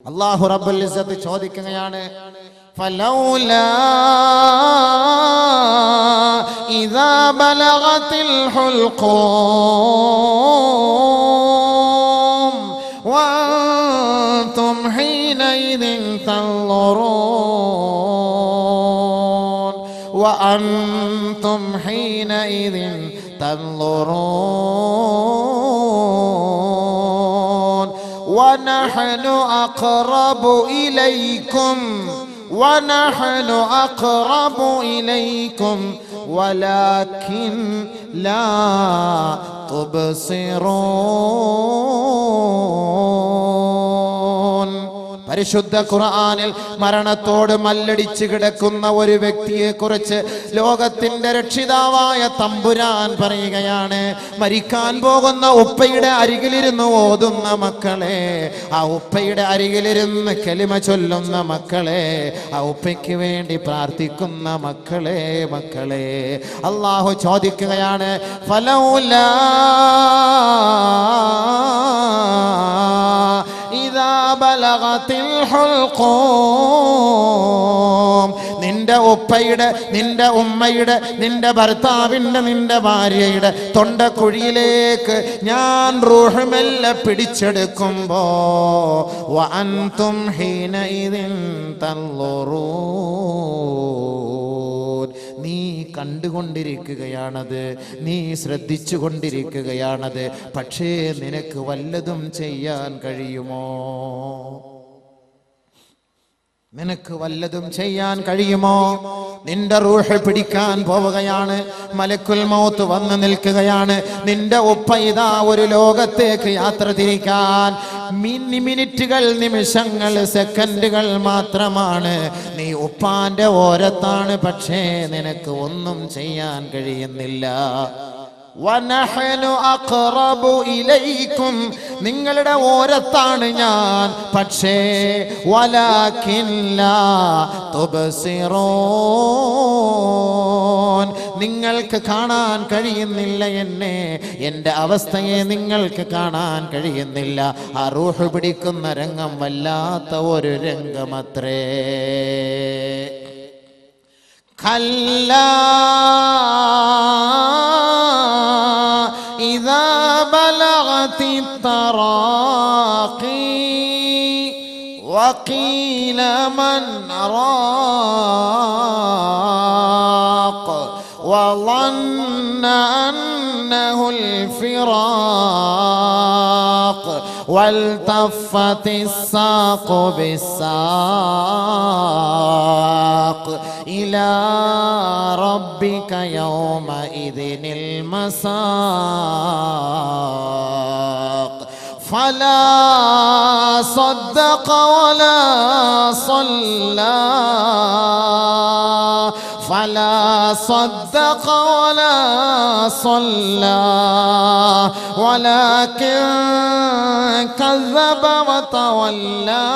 അള്ളാഹു റബ്ബുൽ ഇസ്സത്ത് ചോദിക്കുകയാണ് فلولا إذا بلغت الحلقوم وأنتم حينئذ تنظرون وأنتم حينئذ تنظرون ونحن أقرب إليكم. ونحن أقرب إليكم. ولكن لا تبصرون. പരിശുദ്ധ ഖുർആനിൽ മരണത്തോട് മല്ലടിച്ച് കിടക്കുന്ന ഒരു വ്യക്തിയെ കുറിച്ച് ലോകത്തിന്റെ രക്ഷിതാവായ തമ്പുരാൻ പറയുകയാണ് മരിക്കാൻ പോകുന്ന ഉപ്പയുടെ അരികിലിരുന്ന് ഓതുന്ന മക്കളെ ആ ഉപ്പയുടെ അരികിലിരുന്ന് കലിമ ചൊല്ലുന്ന മക്കളെ ആ ഉപ്പയ്ക്ക് വേണ്ടി പ്രാർത്ഥിക്കുന്ന മക്കളെ മക്കളെ. അള്ളാഹു ചോദിക്കുകയാണ് ഫലൗലാ ഇതാ ബലഗത്തിൽ നിന്റെ ഉപ്പയുടെ നിന്റെ ഉമ്മയുടെ നിന്റെ ഭർത്താവിന്റെ നിന്റെ ഭാര്യയുടെ തൊണ്ടക്കുഴിയിലേക്ക് ഞാൻ റൂഹമെല്ല പിടിച്ചെടുക്കുമ്പോ വഅൻതും ഹീനഇദിൻ തൻളുറൂൻ നീ കണ്ടുകൊണ്ടിരിക്കുകയാണത് നീ ശ്രദ്ധിച്ചു കൊണ്ടിരിക്കുകയാണത് പക്ഷേ നിനക്ക് വല്ലതും ചെയ്യാൻ കഴിയുമോ? നിനക്ക് വല്ലതും ചെയ്യാൻ കഴിയുമോ? നിന്റെ റൂഹ് പിടിക്കാൻ പോവുകയാണ്. മലക്കുൽ മൗത്ത് വന്ന് നിൽക്കുകയാണ്. നിന്റെ ഉപ്പ ഇതാ ഒരു ലോകത്തേക്ക് യാത്ര തിരിക്കാൻ. മിനി മിനിറ്റുകൾ നിമിഷങ്ങൾ സെക്കൻഡുകൾ മാത്രമാണ്. നീ ഉപ്പാന്റെ ഓരത്താണ്. പക്ഷേ നിനക്ക് ഒന്നും ചെയ്യാൻ കഴിയുന്നില്ല. വനഹനു അഖറബു ഇലൈക്കും നിങ്ങളുടെ ഓരത്താണ് ഞാൻ. പക്ഷേ വലാക്കില്ല തുബസിറോൻ. നിങ്ങൾക്ക് കാണാൻ കഴിയുന്നില്ല എന്നെ. എന്റെ അവസ്ഥയെ നിങ്ങൾക്ക് കാണാൻ കഴിയുന്നില്ല. ആ റൂഹ് പിടിക്കുന്ന രംഗം വല്ലാത്ത ഒരു രംഗമത്രേ. കല്ലാ. التراقي وقيل من راق وظن أنه الفراق والتفت الساق بالساق إلى ربك يومئذ المساق. فلا صدق ولا صلى. فلا صدق ولا صلى. ولكن كذب وتولى.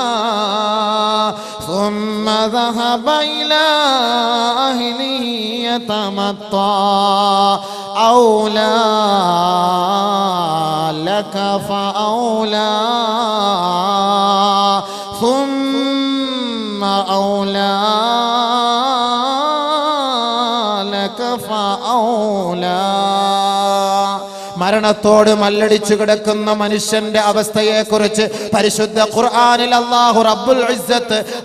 ثم ذهب إلى أهله يتمطى. أولى لك فأولى മരണത്തോട് മല്ലടിച്ചു കിടക്കുന്ന മനുഷ്യന്റെ അവസ്ഥയെ കുറിച്ച് പരിശുദ്ധ ഖുർആാനിൽ അള്ളാഹു റബ്ബുൽ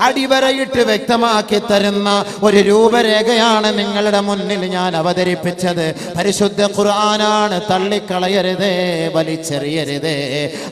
അടിവരയിട്ട് വ്യക്തമാക്കി തരുന്ന ഒരു രൂപരേഖയാണ് നിങ്ങളുടെ മുന്നിൽ ഞാൻ അവതരിപ്പിച്ചത്. പരിശുദ്ധ ഖുർആനാണ് തള്ളിക്കളയരുതേ വലിച്ചെറിയരുതേ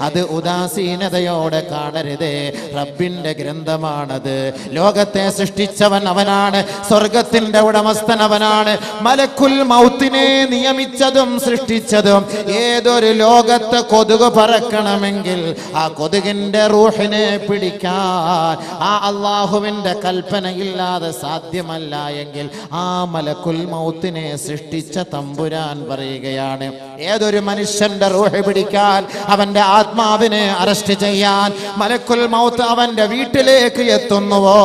അത് ഉദാസീനതയോടെ കാണരുതേ. റബ്ബിന്റെ ഗ്രന്ഥമാണത്. ലോകത്തെ സൃഷ്ടിച്ചവൻ അവനാണ് സ്വർഗത്തിന്റെ ഉടമസ്ഥൻ അവനാണ്. മലക്കുൽ മൗത്തിനെ നിയമിച്ചതും സൃഷ്ടിച്ചതും ഏതൊരു ലോകത്ത് കൊതുക് പറക്കണമെങ്കിൽ ആ കൊതുകിന്റെ റൂഹിനെ പിടിക്കാൻ ആ അള്ളാഹുവിന്റെ കൽപ്പനയില്ലാതെ സാധ്യമല്ല എങ്കിൽ ആ മലക്കുൽ മൗത്തിനെ സൃഷ്ടിച്ച തമ്പുരാൻ പറയുകയാണ്. ഏതൊരു മനുഷ്യന്റെ റൂഹ് പിടിക്കാൻ അവന്റെ ആത്മാവിനെ അറസ്റ്റ് ചെയ്യാൻ മലക്കുൽ മൗത്ത് അവന്റെ വീട്ടിലേക്ക് എത്തുന്നുവോ?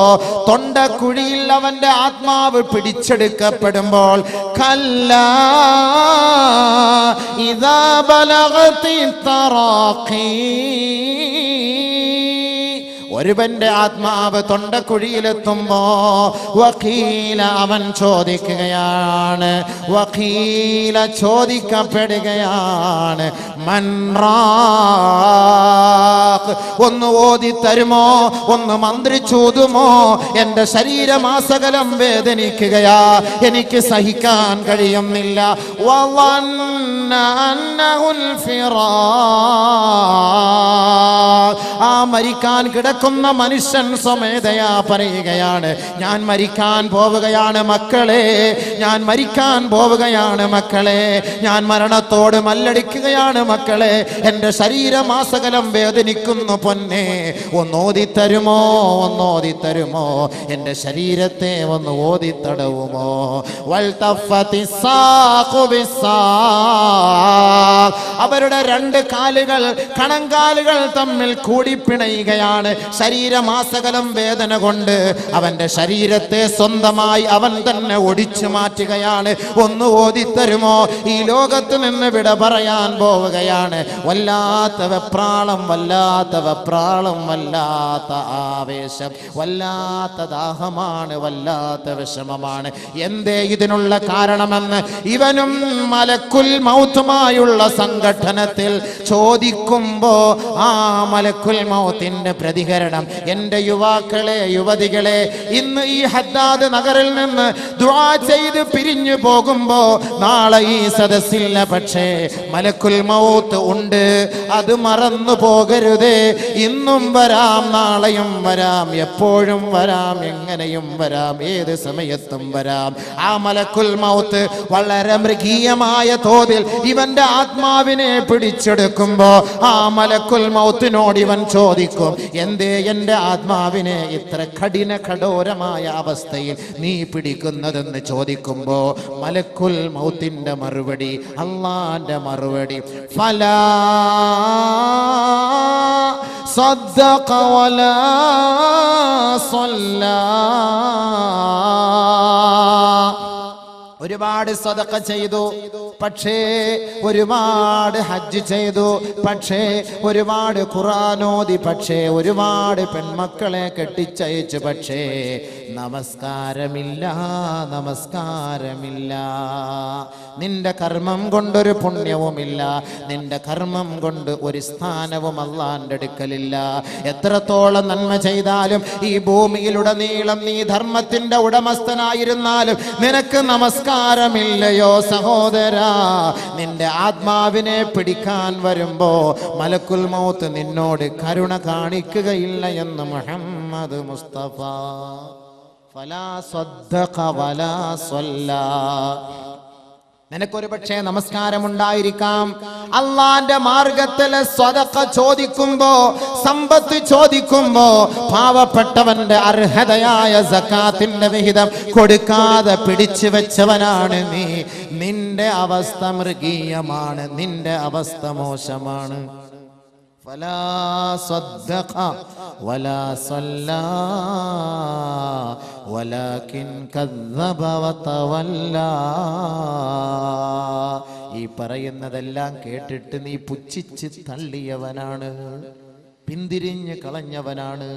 തൊണ്ടക്കുഴിയിൽ അവന്റെ ആത്മാവ് പിടിച്ചെടുക്കപ്പെടുമ്പോൾ കല്ല ഇതാ بلغت التراقي. ഒരുവന്റെ ആത്മാവ് തൊണ്ടക്കുഴിയിലെത്തുമ്പോ വക്കീല അവൻ ചോദിക്കുകയാണ്. വക്കീല ചോദിക്കപ്പെടുകയാണ്. മൻറാഖ് ഒന്ന് ഓതി തരുമോ ഒന്ന് മന്ത്രിച്ചൂതുമോ എന്റെ ശരീരമാസകലം വേദനിക്കുകയാ. എനിക്ക് സഹിക്കാൻ കഴിയുന്നില്ല. ആ മരിക്കാൻ കിടക്കുന്ന മനുഷ്യൻ സ്വമേധയാ പറയുകയാണ് ഞാൻ മരിക്കാൻ പോവുകയാണ് മക്കളെ ഞാൻ മരിക്കാൻ പോവുകയാണ് മക്കളെ ഞാൻ മരണത്തോട് മല്ലടിക്കുകയാണ് മക്കളെ എന്റെ ശരീരമാസകലം വേദനിക്കുന്നു പൊന്നെ ഒന്നോതി തരുമോ ഒന്നോതി തരുമോ എന്റെ ശരീരത്തെ ഒന്ന് ഓതിത്തടവുമോ? തടവുമോ അവരുടെ രണ്ട് കാലുകൾ കണങ്കാലുകൾ തമ്മിൽ കൂടിപ്പിണയുകയാണ്. ശരീരമാസകലം വേദന കൊണ്ട് അവന്റെ ശരീരത്തെ സ്വന്തമായി അവൻ തന്നെ ഒടിച്ചു മാറ്റുകയാണ്. ഒന്ന് ഓതിത്തരുമോ? ഈ ലോകത്ത് നിന്ന് വിട പറയാൻ പോവുകയാണ്. വല്ലാത്ത വെപ്രാളം വല്ലാത്ത വെപ്രാളം വല്ലാത്ത ആവേശം വല്ലാത്ത ദാഹമാണ് വല്ലാത്ത വിഷമമാണ്. എന്തേ ഇതിനുള്ള കാരണമെന്ന്? ഇവനും മലക്കുൽ മൗത്തുമായുള്ള സംഘടനത്തിൽ ചോദിക്കുമ്പോ ആ മലക്കുൽ മൗത്തിന്റെ പ്രതികരണം എന്റെ യുവാക്കളെ യുവതികളെ ഇന്ന് ഈ ഹദ്ദാദ് നഗറിൽ നിന്ന് ദുആ ചെയ്ത് പിരിഞ്ഞു പോകുമ്പോൾ നാളെ ഈ സദസ്സില്ല. പക്ഷേ മലക്കുൽ മൗത്ത് ഉണ്ട്. അത് മറന്നു പോകരുതേ. ഇന്നും വരാം നാളെയും വരാം എപ്പോഴും വരാം എങ്ങനെയും വരാം ഏത് സമയത്തും വരാം. ആ മലക്കുൽ മൗത്ത് വളരെ മൃഗീയമായ തോതിൽ ഇവന്റെ ആത്മാവിനെ പിടിച്ചെടുക്കുമ്പോ ആ മലക്കുൽ മൗത്തിനോട് ഇവൻ ചോദിക്കും എന്തേ എൻ്റെ ആത്മാവിനെ ഇത്ര കഠിന കഠോരമായ അവസ്ഥയിൽ നീ പിടിക്കുന്നതെന്ന് ചോദിക്കുമ്പോ മലക്കുൽ മൗത്തിന്റെ മറുപടി അള്ളാന്റെ മറുപടി ഫലാ صدق ولا صلى ഒരുപാട് സ്വതക്ക ചെയ്തു. പക്ഷേ ഒരുപാട് ഹജ്ജ് ചെയ്തു. പക്ഷേ ഒരുപാട് ഖുറാനോദി പക്ഷേ ഒരുപാട് പെൺമക്കളെ കെട്ടിച്ചയച്ചു. പക്ഷേ നമസ്കാരമില്ല നമസ്കാരമില്ല. നിന്റെ കർമ്മം കൊണ്ടൊരു പുണ്യവുമില്ല. നിന്റെ കർമ്മം കൊണ്ട് ഒരു സ്ഥാനവും അള്ളാന്റെ അടുക്കലില്ല. എത്രത്തോളം നന്മ ചെയ്താലും ഈ ഭൂമിയിലുടനീളം നീ ധർമ്മത്തിന്റെ ഉടമസ്ഥനായിരുന്നാലും നിനക്ക് നമസ്കാരമില്ലയോ സഹോദരാ? നിന്റെ ആത്മാവിനെ പിടിക്കാൻ വരുമ്പോ മലക്കുൽ മൗത്ത് നിന്നോട് കരുണ കാണിക്കുകയില്ല എന്ന് മുഹമ്മദ് മുസ്തഫ. ഫലാ സ്വദ്ദഖ വലാ നിനക്കൊരു പക്ഷേ നമസ്കാരമുണ്ടായിരിക്കാം. അള്ളാന്റെ മാർഗത്തിലെ സ്വതക്ക ചോദിക്കുമ്പോ സമ്പത്ത് ചോദിക്കുമ്പോ പാവപ്പെട്ടവന്റെ അർഹതയായ സക്കാത്തിന്റെ വിഹിതം കൊടുക്കാതെ പിടിച്ചു വെച്ചവനാണ് നീ. നിന്റെ അവസ്ഥ മൃഗീയമാണ് നിന്റെ അവസ്ഥ മോശമാണ്. فلا صدق ولا صلى ولكن كذب وتولى ഈ പറയുന്നതെല്ലാം കേട്ടിട്ട് നീ പുച്ഛിച്ച് തള്ളിയവനാണ് പിന്തിരിഞ്ഞ് കളഞ്ഞവനാണ്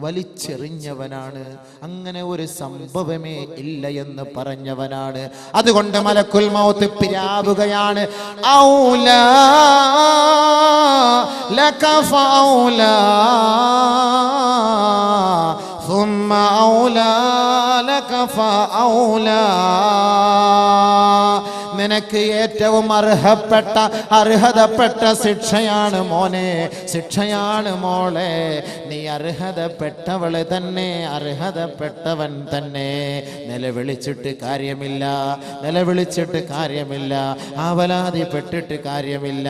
വലിച്ചെറിഞ്ഞവനാണ് അങ്ങനെ ഒരു സംഭവമേ ഇല്ല എന്ന് പറഞ്ഞവനാണ് അതുകൊണ്ട് മലക്കുൽ മൗത്ത് പിരാവുകയാണ് ഔലാ لك فأولى. ثم أولى لك فأولى. നിനക്ക് ഏറ്റവും അർഹപ്പെട്ട അർഹതപ്പെട്ട ശിക്ഷയാണ് മോനെ. ശിക്ഷയാണ് മോളെ. നീ അർഹതപ്പെട്ടവൾ തന്നെ അർഹതപ്പെട്ടവൻ തന്നെ. നിലവിളിച്ചിട്ട് കാര്യമില്ല നിലവിളിച്ചിട്ട് കാര്യമില്ല ആവലാതിപ്പെട്ടിട്ട് കാര്യമില്ല.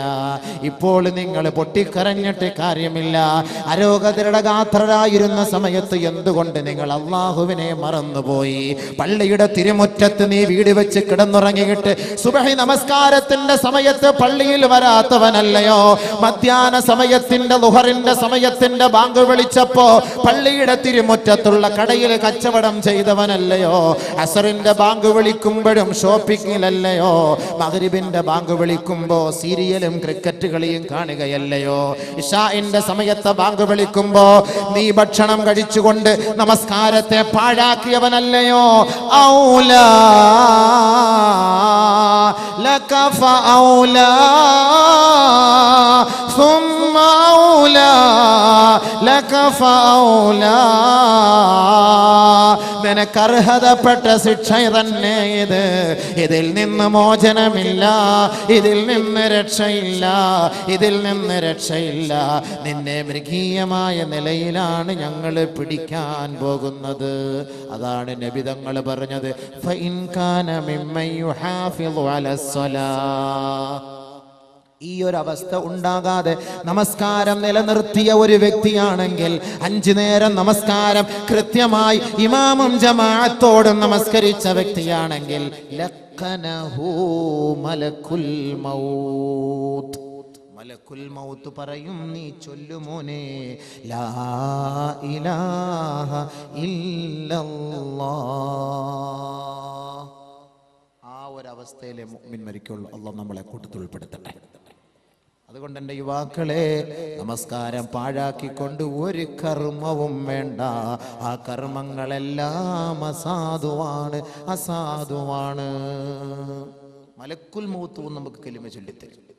ഇപ്പോൾ നിങ്ങൾ പൊട്ടിക്കരഞ്ഞിട്ട് കാര്യമില്ല. അരോഗതരുടെ ഗാത്രരായിരുന്ന സമയത്ത് എന്തുകൊണ്ട് നിങ്ങൾ അള്ളാഹുവിനെ മറന്നുപോയി? പള്ളിയുടെ തിരുമുറ്റത്ത് നീ വീട് വെച്ച് കിടന്നുറങ്ങിയിട്ട് സുബഹി നമസ്കാരത്തിന്റെ സമയത്ത് പള്ളിയിൽ വരാത്തവനല്ലയോ? മധ്യാന സമയത്തിന്റെ ലുഹറിന്റെ സമയത്തിന്റെ ബാങ്ക് വിളിച്ചപ്പോ പള്ളിയുടെ തിരുമുറ്റത്തുള്ള കടയിൽ കച്ചവടം ചെയ്തവനല്ലയോ? അസറിന്റെ ബാങ്ക് വിളിക്കുമ്പോഴും ഷോപ്പിങ്ങിലല്ലയോ? മഗ്രിബിന്റെ ബാങ്ക് വിളിക്കുമ്പോ സീരിയലും ക്രിക്കറ്റ് കളിയും കാണുകയല്ലയോ? ഇഷാഇന്റെ സമയത്ത് ബാങ്ക് വിളിക്കുമ്പോ നീ ഭക്ഷണം കഴിച്ചുകൊണ്ട് നമസ്കാരത്തെ പാഴാക്കിയവനല്ലയോ? ഔലാ لك فأولى. ثم أولى لك فأولى നിനക്ക് അർഹതപ്പെട്ട ശിക്ഷ തന്നെ ഇത് ഇതിൽ നിന്ന് മോചനമില്ല ഇതിൽ നിന്ന് രക്ഷയില്ല ഇതിൽ നിന്ന് രക്ഷയില്ല നിന്നെ മൃഗീയമായ നിലയിലാണ് ഞങ്ങൾ പിടിക്കാൻ പോകുന്നത് അതാണ് നബിതങ്ങൾ പറഞ്ഞത് ഫൈൻ കാന മിമ്മൻ യുഹാഫിളു അലസ്സലാ ഈ ഒരു അവസ്ഥ ഉണ്ടാകാതെ നമസ്കാരം നിലനിർത്തിയ ഒരു വ്യക്തിയാണെങ്കിൽ അഞ്ചു നേരം നമസ്കാരം കൃത്യമായി ഇമാമും ജമാഅത്തോടും നമസ്കരിച്ച വ്യക്തിയാണെങ്കിൽ മൗത്ത്. പറയും നീ ചൊല്ലുമോനെ ലാ ഇലാഹ ഇല്ലല്ലാഹ്. ആ ഒരവസ്ഥയിലെ മുഅ്മിൻ മരിക്കുള്ളൂ. നമ്മളെ കൂട്ടത്തിൽ ഉൾപ്പെടുത്തട്ടെ. അതുകൊണ്ട് എന്റെ യുവാക്കളെ നമസ്കാരം പാഴാക്കിക്കൊണ്ട് ഒരു കർമ്മവും വേണ്ട. ആ കർമ്മങ്ങളെല്ലാം അസാധുവാണ് അസാധുവാണ്. മലക്കുൽ മൂത്തവും നമുക്ക് കെലിമ ചൊല്ലിത്തരും.